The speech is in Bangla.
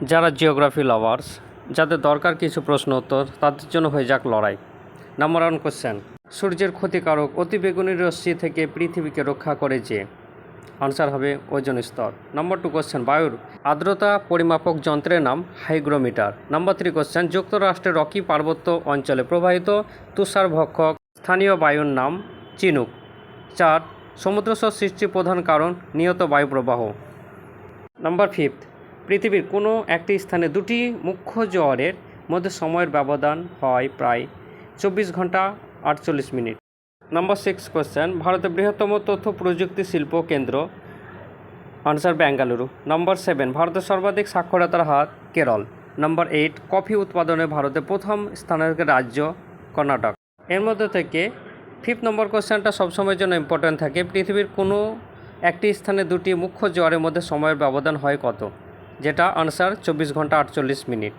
যারা জিওগ্রাফি লাভার্স যাদের দরকার কিছু প্রশ্ন উত্তর, তাদের জন্য হয়ে যাক লড়াই। নাম্বার ওয়ান কোশ্চেন সূর্যের ক্ষতিকারক অতিবেগুনি রশ্মি থেকে পৃথিবীকে রক্ষা করে যে? আনসার হবে ওজন স্তর। নম্বর টু কোশ্চেন বায়ুর আর্দ্রতা পরিমাপক যন্ত্রের নাম হাইগ্রোমিটার। নম্বর থ্রি কোশ্চেন যুক্তরাষ্ট্রের রকি পার্বত্য অঞ্চলে প্রবাহিত তুষারভক্ষক স্থানীয় বায়ুর নাম চিনুক। চার সমুদ্রস্রোত সৃষ্টির প্রধান কারণ নিয়ত বায়ু প্রবাহ নাম্বার ফিফথ পৃথিবীর কোনো একটি স্থানে দুটি মুখ্য জোয়ারের মধ্যে সময়ের ব্যবধান হয় প্রায় চব্বিশ ঘণ্টা আটচল্লিশ মিনিট। নাম্বার সিক্স কোয়েশ্চেন ভারতের বৃহত্তম তথ্য প্রযুক্তি শিল্প কেন্দ্র, আনসার বেঙ্গালুরু। নাম্বার সেভেন ভারতের সর্বাধিক সাক্ষরতার হার কেরল। নাম্বার এইট কফি উৎপাদনে ভারতের প্রথম স্থানের রাজ্য কর্ণাটক। এর মধ্যে থেকে ফিফথ নম্বর কোশ্চেনটা সবসময়ের জন্য ইম্পর্ট্যান্ট থাকে। পৃথিবীর কোনো একটি স্থানে দুটি মুখ্য জোয়ারের মধ্যে সময়ের ব্যবধান হয় কত? যেটা আনসার চব্বিশ ঘণ্টা আটচল্লিশ মিনিট।